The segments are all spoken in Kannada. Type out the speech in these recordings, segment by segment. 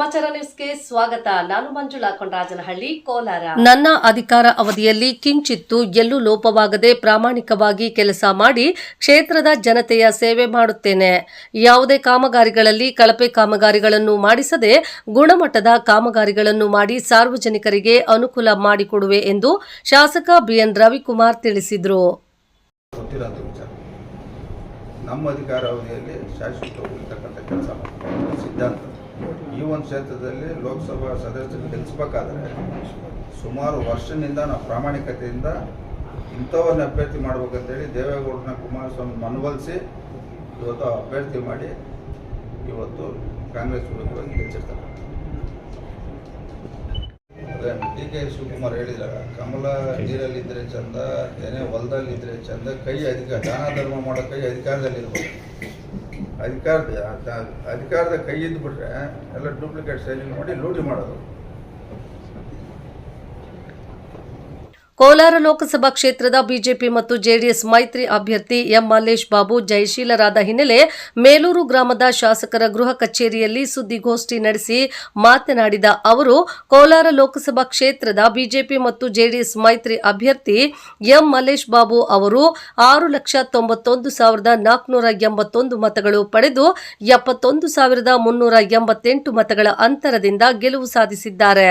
ಸಮಾಚಾರ ನ್ಯೂಸ್ಗೆ ಸ್ವಾಗತ. ನಾನು ಮಂಜುಳಾ ಕೊಂಡರಾಜನಹಳ್ಳಿ ಕೋಲಾರ. ನನ್ನ ಅಧಿಕಾರ ಅವಧಿಯಲ್ಲಿ ಕಿಂಚಿತ್ತು ಎಲ್ಲೂ ಲೋಪವಾಗದೆ ಪ್ರಾಮಾಣಿಕವಾಗಿ ಕೆಲಸ ಮಾಡಿ ಕ್ಷೇತ್ರದ ಜನತೆಯ ಸೇವೆ ಮಾಡುತ್ತೇನೆ. ಯಾವುದೇ ಕಾಮಗಾರಿಗಳಲ್ಲಿ ಕಳಪೆ ಕಾಮಗಾರಿಗಳನ್ನು ಮಾಡಿಸದೆ ಗುಣಮಟ್ಟದ ಕಾಮಗಾರಿಗಳನ್ನು ಮಾಡಿ ಸಾರ್ವಜನಿಕರಿಗೆ ಅನುಕೂಲ ಮಾಡಿಕೊಡುವೆ ಎಂದು ಶಾಸಕ ಬಿಎನ್ ರವಿಕುಮಾರ್ ತಿಳಿಸಿದರು. ನಮ್ಮ ಅಧಿಕಾರ ಅವಧಿಯಲ್ಲಿ ಶಾಶ್ವತ ಉಳಿತಕ್ಕಂಥ ಕೆಲಸ ಸಿದ್ಧಾಂತ. ಒಂದು ಕ್ಷೇತ್ರದಲ್ಲಿ ಲೋಕಸಭಾ ಸದಸ್ಯರು ಗೆಲ್ಲಿಸ್ಬೇಕಾದ್ರೆ ಸುಮಾರು ವರ್ಷದಿಂದ ನಾವು ಪ್ರಾಮಾಣಿಕತೆಯಿಂದ ಇಂಥವನ್ನ ಅಭ್ಯರ್ಥಿ ಮಾಡ್ಬೇಕಂತೇಳಿ ದೇವೇಗೌಡನ ಕುಮಾರಸ್ವಾಮಿ ಮನವೊಲಿಸಿ ಇವತ್ತು ಅಭ್ಯರ್ಥಿ ಮಾಡಿ ಇವತ್ತು ಕಾಂಗ್ರೆಸ್ ವಿರುದ್ಧವಾಗಿ ಗೆಲ್ಲಿಸಿರ್ತಾರೆ ಅದೇ ಡಿ ಕೆ ಶಿವಕುಮಾರ್ ಹೇಳಿದಾಗ ಕಮಲ ನೀರಲ್ಲಿದ್ದರೆ ಚಂದ ಏನೇ ಹೊಲದಲ್ಲಿದ್ದರೆ ಚಂದ, ಕೈ ಅಧಿಕಾರ ದಾನ ಧರ್ಮ ಮಾಡೋ ಕೈ ಅಧಿಕಾರದಲ್ಲಿರ್ಬೇಕು. ಅಧಿಕಾರದ ಅಧಿಕಾರದ ಕೈ ಇದ್ದುಬಿಟ್ರೆ ಎಲ್ಲ ಡೂಪ್ಲಿಕೇಟ್ ಸೈನಿಂಗ್ ಮಾಡಿ ಲೂಟಿ ಮಾಡೋದು. ಕೋಲಾರ ಲೋಕಸಭಾ ಕ್ಷೇತ್ರದ ಬಿಜೆಪಿ ಮತ್ತು ಜೆಡಿಎಸ್ ಮೈತ್ರಿ ಅಭ್ಯರ್ಥಿ ಎಂ ಮಲ್ಲೇಶ್ ಬಾಬು ಜಯಶೀಲರಾದ ಹಿನ್ನೆಲೆ ಮೇಲೂರು ಗ್ರಾಮದ ಶಾಸಕರ ಗೃಹ ಕಚೇರಿಯಲ್ಲಿ ಸುದ್ದಿಗೋಷ್ಠಿ ನಡೆಸಿ ಮಾತನಾಡಿದ ಅವರು, ಕೋಲಾರ ಲೋಕಸಭಾ ಕ್ಷೇತ್ರದ ಬಿಜೆಪಿ ಮತ್ತು ಜೆಡಿಎಸ್ ಮೈತ್ರಿ ಅಭ್ಯರ್ಥಿ ಎಂ ಮಲ್ಲೇಶ್ ಬಾಬು ಅವರು ಆರು ಲಕ್ಷ ತೊಂಬತ್ತೊಂದು ಸಾವಿರದ ನಾಲ್ಕುನೂರ ಎಂಬತ್ತೊಂದು ಮತಗಳು ಪಡೆದು ಎಪ್ಪತ್ತೊಂದು ಸಾವಿರದ ಮುನ್ನೂರ ಎಂಬತ್ತೆಂಟು ಮತಗಳ ಅಂತರದಿಂದ ಗೆಲುವು ಸಾಧಿಸಿದ್ದಾರೆ.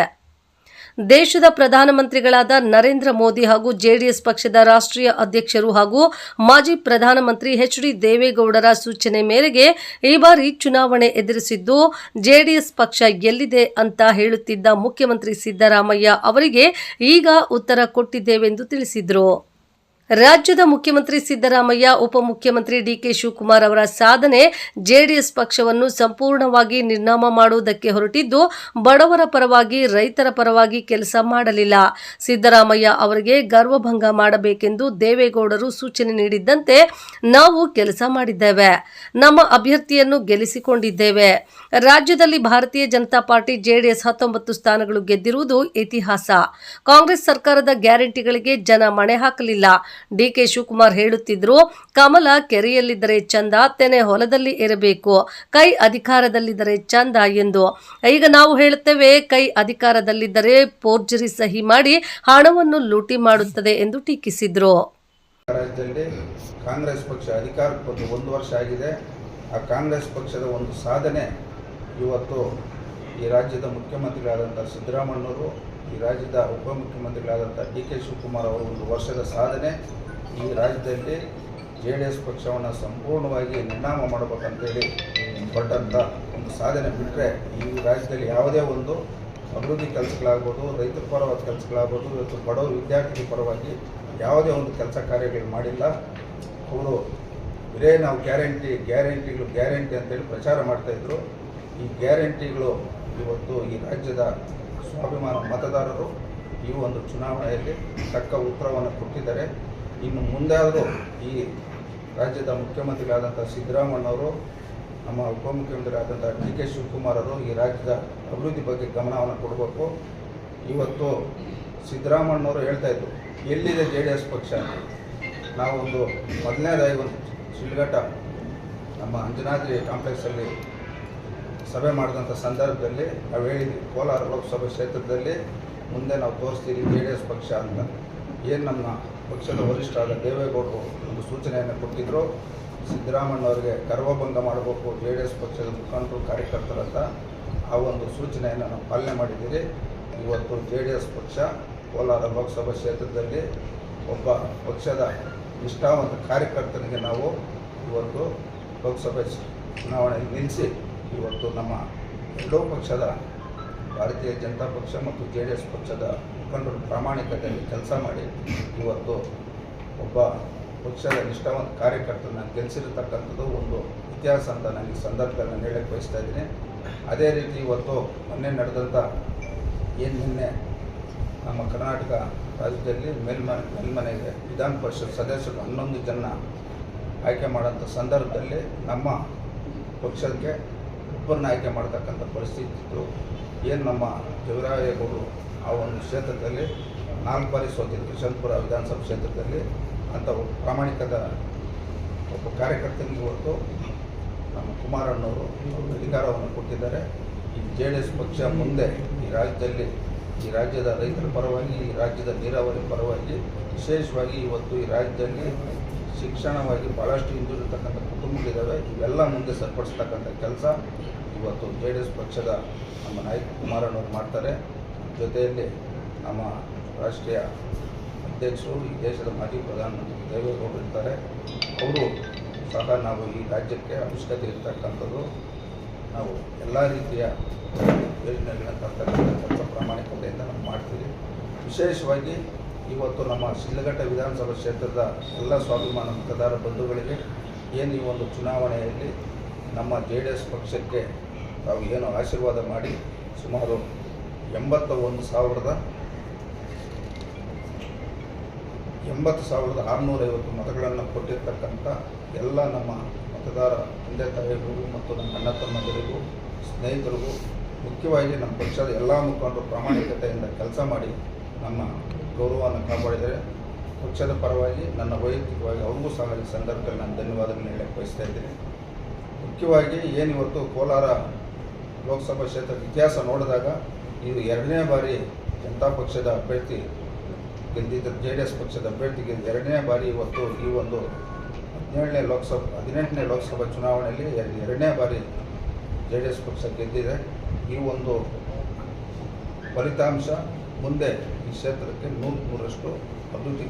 ದೇಶದ ಪ್ರಧಾನಮಂತ್ರಿಗಳಾದ ನರೇಂದ್ರ ಮೋದಿ ಹಾಗೂ ಜೆಡಿಎಸ್ ಪಕ್ಷದ ರಾಷ್ಟ್ರೀಯ ಅಧ್ಯಕ್ಷರು ಹಾಗೂ ಮಾಜಿ ಪ್ರಧಾನಮಂತ್ರಿ ಎಚ್ ಡಿ ದೇವೇಗೌಡರ ಸೂಚನೆ ಮೇರೆಗೆ ಈ ಬಾರಿ ಚುನಾವಣೆ ಎದುರಿಸಿದ್ದು, ಜೆಡಿಎಸ್ ಪಕ್ಷ ಎಲ್ಲಿದೆ ಅಂತ ಹೇಳುತ್ತಿದ್ದ ಮುಖ್ಯಮಂತ್ರಿ ಸಿದ್ದರಾಮಯ್ಯ ಅವರಿಗೆ ಈಗ ಉತ್ತರ ಕೊಟ್ಟಿದ್ದೇವೆಂದು ತಿಳಿಸಿದರು. ರಾಜ್ಯದ ಮುಖ್ಯಮಂತ್ರಿ ಸಿದ್ದರಾಮಯ್ಯ, ಉಪಮುಖ್ಯಮಂತ್ರಿ ಡಿಕೆ ಶಿವಕುಮಾರ್ ಅವರ ಸಾಧನೆ ಜೆಡಿಎಸ್ ಪಕ್ಷವನ್ನು ಸಂಪೂರ್ಣವಾಗಿ ನಿರ್ನಾಮ ಮಾಡುವುದಕ್ಕೆ ಹೊರಟಿದ್ದು, ಬಡವರ ಪರವಾಗಿ, ರೈತರ ಪರವಾಗಿ ಕೆಲಸ ಮಾಡಲಿಲ್ಲ. ಸಿದ್ದರಾಮಯ್ಯ ಅವರಿಗೆ ಗರ್ವಭಂಗ ಮಾಡಬೇಕೆಂದು ದೇವೇಗೌಡರು ಸೂಚನೆ ನೀಡಿದ್ದಂತೆ ನಾವು ಕೆಲಸ ಮಾಡಿದ್ದೇವೆ. ನಮ್ಮ ಅಭ್ಯರ್ಥಿಯನ್ನು ಗೆಲ್ಲಿಸಿಕೊಂಡಿದ್ದೇವೆ. ರಾಜ್ಯದಲ್ಲಿ ಭಾರತೀಯ ಜನತಾ ಪಾರ್ಟಿ ಜೆಡಿಎಸ್ ಹತ್ತೊಂಬತ್ತು ಸ್ಥಾನಗಳು ಗೆದ್ದಿರುವುದು ಇತಿಹಾಸ. ಕಾಂಗ್ರೆಸ್ ಸರ್ಕಾರದ ಗ್ಯಾರಂಟಿಗಳಿಗೆ ಜನ ಮಣೆ ಹಾಕಲಿಲ್ಲ. ಡಿಕೆ ಶಿವಕುಮಾರ್ ಹೇಳುತ್ತಿದ್ರು, ಕಮಲ ಕೆರೆಯಲ್ಲಿದ್ದರೆ ಚಂದ, ತೆನೆ ಹೊಲದಲ್ಲಿ ಇರಬೇಕು ಕೈ ಅಧಿಕಾರದಲ್ಲಿದ್ದರೆ ಚಂದ ಎಂದು. ಈಗ ನಾವು ಹೇಳುತ್ತೇವೆ, ಕೈ ಅಧಿಕಾರದಲ್ಲಿದ್ದರೆ ಪೋರ್ಜರಿ ಸಹಿ ಮಾಡಿ ಹಣವನ್ನು ಲೂಟಿ ಮಾಡುತ್ತದೆ ಎಂದು ಟೀಕಿಸಿದ್ರು. ರಾಜ್ಯದಲ್ಲಿ ಕಾಂಗ್ರೆಸ್ ಪಕ್ಷ ಅಧಿಕಾರಕ್ಕೆ ಬಂದು ಒಂದು ವರ್ಷ ಆಗಿದೆ. ಆ ಕಾಂಗ್ರೆಸ್ ಪಕ್ಷದ ಒಂದು ಸಾಧನೆ ಇವತ್ತು ಈ ರಾಜ್ಯದ ಮುಖ್ಯಮಂತ್ರಿಗಳಾದಂಥ ಸಿದ್ದರಾಮಣ್ಣವರು ಈ ರಾಜ್ಯದ ಉಪಮುಖ್ಯಮಂತ್ರಿಗಳಾದಂಥ ಡಿ ಕೆ ಶಿವಕುಮಾರ್ ಅವರು ಒಂದು ವರ್ಷದ ಸಾಧನೆ ಈ ರಾಜ್ಯದಲ್ಲಿ ಜೆ ಡಿ ಎಸ್ ಪಕ್ಷವನ್ನು ಸಂಪೂರ್ಣವಾಗಿ ನಿರ್ಣಾಮ ಮಾಡಬೇಕಂತೇಳಿ ಪಟ್ಟಂಥ ಒಂದು ಸಾಧನೆ ಬಿಟ್ಟರೆ ಈ ರಾಜ್ಯದಲ್ಲಿ ಯಾವುದೇ ಒಂದು ಅಭಿವೃದ್ಧಿ ಕೆಲಸಗಳಾಗ್ಬೋದು ರೈತರ ಪರವಾದ ಕೆಲಸಗಳಾಗ್ಬೋದು, ಇವತ್ತು ಬಡವರು ವಿದ್ಯಾರ್ಥಿಗಳ ಪರವಾಗಿ ಯಾವುದೇ ಒಂದು ಕೆಲಸ ಕಾರ್ಯಗಳು ಮಾಡಿಲ್ಲ. ಅವರು ಬರೇ ನಾವು ಗ್ಯಾರಂಟಿ, ಗ್ಯಾರಂಟಿಗಳು ಗ್ಯಾರಂಟಿ ಅಂತೇಳಿ ಪ್ರಚಾರ ಮಾಡ್ತಾಯಿದ್ರು ಈ ಗ್ಯಾರಂಟಿಗಳು ಇವತ್ತು ಈ ರಾಜ್ಯದ ಸ್ವಾಭಿಮಾನ ಮತದಾರರು ಈ ಒಂದು ಚುನಾವಣೆಯಲ್ಲಿ ತಕ್ಕ ಉತ್ತರವನ್ನು ಕೊಟ್ಟಿದ್ದಾರೆ. ಇನ್ನು ಮುಂದಾದರೂ ಈ ರಾಜ್ಯದ ಮುಖ್ಯಮಂತ್ರಿಗಳಾದಂಥ ಸಿದ್ದರಾಮಣ್ಣವರು ನಮ್ಮ ಉಪಮುಖ್ಯಮಂತ್ರಿಗಳಾದಂಥ ಡಿ ಕೆ ಶಿವಕುಮಾರ್ ಅವರು ಈ ರಾಜ್ಯದ ಅಭಿವೃದ್ಧಿ ಬಗ್ಗೆ ಗಮನವನ್ನು ಕೊಡಬೇಕು. ಇವತ್ತು ಸಿದ್ದರಾಮಣ್ಣವರು ಹೇಳ್ತಾ ಇದ್ರು, ಎಲ್ಲಿದೆ ಜೆ ಡಿ ಎಸ್ ಪಕ್ಷ? ನಾವೊಂದು ಮೊದಲನೇದಾಗಿ ಒಂದು ನಮ್ಮ ಅಂಜನಾದ್ರಿ ಕಾಂಪ್ಲೆಕ್ಸಲ್ಲಿ ಸಭೆ ಮಾಡಿದಂಥ ಸಂದರ್ಭದಲ್ಲಿ ನಾವು ಹೇಳಿದ್ವಿ, ಕೋಲಾರ ಲೋಕಸಭೆ ಕ್ಷೇತ್ರದಲ್ಲಿ ಮುಂದೆ ನಾವು ತೋರಿಸ್ತೀವಿ ಜೆ ಡಿ ಎಸ್ ಪಕ್ಷ ಅಂತ. ಏನು ನಮ್ಮ ಪಕ್ಷದ ವರಿಷ್ಠರಾದ ದೇವೇಗೌಡರು ಒಂದು ಸೂಚನೆಯನ್ನು ಕೊಟ್ಟಿದ್ದರು ಸಿದ್ದರಾಮಣ್ಣವ್ರಿಗೆ ಗರ್ವಭಂಗ ಮಾಡಬೇಕು, ಜೆ ಡಿ ಎಸ್ ಪಕ್ಷದ ಮುಖಂಡರು ಕಾರ್ಯಕರ್ತರಂತ ಆ ಒಂದು ಸೂಚನೆಯನ್ನು ನಾವು ಪಾಲನೆ ಮಾಡಿದ್ದೀರಿ. ಇವತ್ತು ಜೆ ಡಿ ಎಸ್ ಪಕ್ಷ ಕೋಲಾರ ಲೋಕಸಭಾ ಕ್ಷೇತ್ರದಲ್ಲಿ ಒಬ್ಬ ಪಕ್ಷದ ನಿಷ್ಠಾವಂತ ಕಾರ್ಯಕರ್ತನಿಗೆ ನಾವು ಇವತ್ತು ಲೋಕಸಭೆ ಚುನಾವಣೆಯಲ್ಲಿ ನಿಲ್ಲಿಸಿ ಇವತ್ತು ನಮ್ಮ ಎರಡೂ ಪಕ್ಷದ ಭಾರತೀಯ ಜನತಾ ಪಕ್ಷ ಮತ್ತು ಜೆ ಡಿ ಎಸ್ ಪಕ್ಷದ ಮುಖಂಡರು ಪ್ರಾಮಾಣಿಕತೆಯಲ್ಲಿ ಕೆಲಸ ಮಾಡಿ ಇವತ್ತು ಒಬ್ಬ ಪಕ್ಷದ ನಿಷ್ಠಾವಂತ ಕಾರ್ಯಕರ್ತರನ್ನ ಗೆಲ್ಲಿಸಿರತಕ್ಕಂಥದ್ದು ಒಂದು ಇತಿಹಾಸ ಅಂತ ನಾನು ಈ ಸಂದರ್ಭದಲ್ಲಿ ಹೇಳಕ್ಕೆ ಬಯಸ್ತಾ ಇದ್ದೀನಿ. ಅದೇ ರೀತಿ ಇವತ್ತು ಮೊನ್ನೆ ನಡೆದಂಥ ಏನು ನಿನ್ನೆ ನಮ್ಮ ಕರ್ನಾಟಕ ರಾಜ್ಯದಲ್ಲಿ ಮೇಲ್ಮನೆ ಮೇಲ್ಮನೆಗೆ ವಿಧಾನ ಪರಿಷತ್ ಸದಸ್ಯರು ಹನ್ನೊಂದು ಜನ ಆಯ್ಕೆ ಮಾಡೋಂಥ ಸಂದರ್ಭದಲ್ಲಿ ನಮ್ಮ ಪಕ್ಷಕ್ಕೆ ಒಬ್ಬರನ್ನ ಆಯ್ಕೆ ಮಾಡ್ತಕ್ಕಂಥ ಪರಿಸ್ಥಿತಿ ಇತ್ತು ಏನು ನಮ್ಮ ದೇವರಾಯಗೌಡರು ಆ ಒಂದು ಕ್ಷೇತ್ರದಲ್ಲಿ ನಾಲ್ಕು ಬಾರಿ ಸೋತಿದ್ರು ವಿಧಾನಸಭಾ ಕ್ಷೇತ್ರದಲ್ಲಿ ಅಂತ ಒಬ್ಬ ಪ್ರಾಮಾಣಿಕದ ಒಬ್ಬ ಕಾರ್ಯಕರ್ತನಿಗೆ ಹೊರತು ನಮ್ಮ ಕುಮಾರಣ್ಣವರು ಅಧಿಕಾರವನ್ನು ಕೊಟ್ಟಿದ್ದಾರೆ. ಈ ಜೆ ಡಿ ಎಸ್ ಪಕ್ಷ ಮುಂದೆ ಈ ರಾಜ್ಯದಲ್ಲಿ ಈ ರಾಜ್ಯದ ರೈತರ ಪರವಾಗಿ, ಈ ರಾಜ್ಯದ ನೀರಾವರಿ ಪರವಾಗಿ ವಿಶೇಷವಾಗಿ ಇವತ್ತು ಈ ರಾಜ್ಯದಲ್ಲಿ ಶಿಕ್ಷಣವಾಗಿ ಭಾಳಷ್ಟು ಹಿಂದುಳಿರ್ತಕ್ಕಂಥ ಕುಟುಂಬಗಳಿದ್ದಾವೆ ಇವೆಲ್ಲ ಮುಂದೆ ಸರಿಪಡಿಸ್ತಕ್ಕಂಥ ಕೆಲಸ ಇವತ್ತು ಜೆ ಡಿ ಎಸ್ ಪಕ್ಷದ ನಮ್ಮ ನಾಯಕ ಕುಮಾರಣ್ಣವ್ರು ಮಾಡ್ತಾರೆ. ಜೊತೆಯಲ್ಲಿ ನಮ್ಮ ರಾಷ್ಟ್ರೀಯ ಅಧ್ಯಕ್ಷರು ಈ ದೇಶದ ಮಾಜಿ ಪ್ರಧಾನಮಂತ್ರಿ ದೇವೇಗೌಡರು ಇರ್ತಾರೆ. ಅವರು ಸಹ ನಾವು ಈ ರಾಜ್ಯಕ್ಕೆ ಅವಶ್ಯಕತೆ ಇರ್ತಕ್ಕಂಥದ್ದು. ನಾವು ಎಲ್ಲ ರೀತಿಯ ಯೋಜನೆಗಳನ್ನ ತರ್ತಕ್ಕಂಥ ಕೆಲಸ ಪ್ರಾಮಾಣಿಕತೆಯಿಂದ ನಾವು ಮಾಡ್ತೀವಿ. ವಿಶೇಷವಾಗಿ ಇವತ್ತು ನಮ್ಮ ಶಿಲ್ಲಘಟ್ಟ ವಿಧಾನಸಭಾ ಕ್ಷೇತ್ರದ ಎಲ್ಲ ಸ್ವಾಭಿಮಾನ ಮತದಾರ ಬಂಧುಗಳಿಗೆ ಏನು ಈ ಒಂದು ಚುನಾವಣೆಯಲ್ಲಿ ನಮ್ಮ ಜೆ ಡಿ ಎಸ್ ಪಕ್ಷಕ್ಕೆ ತಾವು ಏನು ಆಶೀರ್ವಾದ ಮಾಡಿ, ಸುಮಾರು ಎಂಬತ್ತ ಒಂದು ಸಾವಿರದ ಎಂಬತ್ತು ಸಾವಿರದ ಆರುನೂರೈವತ್ತು ಮತಗಳನ್ನು ಕೊಟ್ಟಿರ್ತಕ್ಕಂಥ ಎಲ್ಲ ನಮ್ಮ ಮತದಾರ ತಂದೆ ತಾಯಿಗಳಿಗೂ ಮತ್ತು ನಮ್ಮ ಅಣ್ಣ ತಮ್ಮಂದಿರಿಗೂ, ಸ್ನೇಹಿತರಿಗೂ ಮುಖ್ಯವಾಗಿ ನಮ್ಮ ಪಕ್ಷದ ಎಲ್ಲ ಮುಖಂಡರು ಪ್ರಾಮಾಣಿಕತೆಯಿಂದ ಕೆಲಸ ಮಾಡಿ ನಮ್ಮ ಗೌರವವನ್ನು ಕಾಪಾಡಿದರೆ ಪಕ್ಷದ ಪರವಾಗಿ ನನ್ನ ವೈಯಕ್ತಿಕವಾಗಿ ಅವ್ರಿಗೂ ಸಹ ಈ ಸಂದರ್ಭದಲ್ಲಿ ನಾನು ಧನ್ಯವಾದಗಳನ್ನು ಹೇಳಕ್ಕೆ ಬಯಸ್ತಾ ಇದ್ದೀನಿ. ಮುಖ್ಯವಾಗಿ ಏನಿವತ್ತು ಕೋಲಾರ ಲೋಕಸಭಾ ಕ್ಷೇತ್ರದ ಇತಿಹಾಸ ನೋಡಿದಾಗ ಇದು ಎರಡನೇ ಬಾರಿ ಜನತಾ ಪಕ್ಷದ ಅಭ್ಯರ್ಥಿ ಗೆದ್ದಿದ್ದ ಜೆ ಡಿ ಎಸ್ ಪಕ್ಷದ ಅಭ್ಯರ್ಥಿ ಗೆದ್ದ ಎರಡನೇ ಬಾರಿ ಇವತ್ತು ಈ ಒಂದು ಹದಿನೇಳನೇ ಲೋಕಸಭಾ, ಹದಿನೆಂಟನೇ ಲೋಕಸಭಾ ಚುನಾವಣೆಯಲ್ಲಿ ಎರ- ಎರಡನೇ ಬಾರಿ ಜೆ ಡಿ ಎಸ್ ಪಕ್ಷ ಗೆದ್ದಿದೆ. ಈ ಒಂದು ಫಲಿತಾಂಶ ಮುಂದೆ ಈ ಕ್ಷೇತ್ರಕ್ಕೆ ನೂರು ನೂರಷ್ಟು ಅಭಿವೃದ್ಧಿ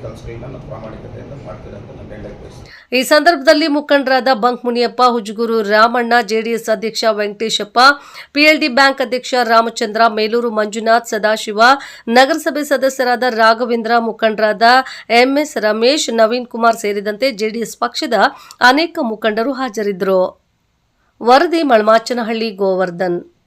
ಪ್ರಾಮಾಣಿಕತೆಯಿಂದ ಅಂತ ನಾನು ಈ ಸಂದರ್ಭದಲ್ಲಿ ಮುಖಂಡರಾದ bunk Muniyappa, Hujugur Ramanna, J D S ಅಧ್ಯಕ್ಷ ವೆಂಕಟೇಶಪ್ಪ, ಪಿಎಲ್ಡಿ ಬ್ಯಾಂಕ್ ಅಧ್ಯಕ್ಷ ರಾಮಚಂದ್ರ, ಮೇಲೂರು ಮಂಜುನಾಥ್ ಸದಾಶಿವ, ನಗರಸಭೆ ಸದಸ್ಯರಾದ ರಾಘವೇಂದ್ರ, ಮುಖಂಡರಾದ ಎಂಎಸ್ ರಮೇಶ್, ನವೀನ್ ಕುಮಾರ್ ಸೇರಿದಂತೆ ಜೆಡಿಎಸ್ ಪಕ್ಷದ ಅನೇಕ ಮುಖಂಡರು ಹಾಜರಿದ್ದರು. ವರದಿ ಮಳಮಾಚನಹಳ್ಳಿ ಗೋವರ್ಧನ್.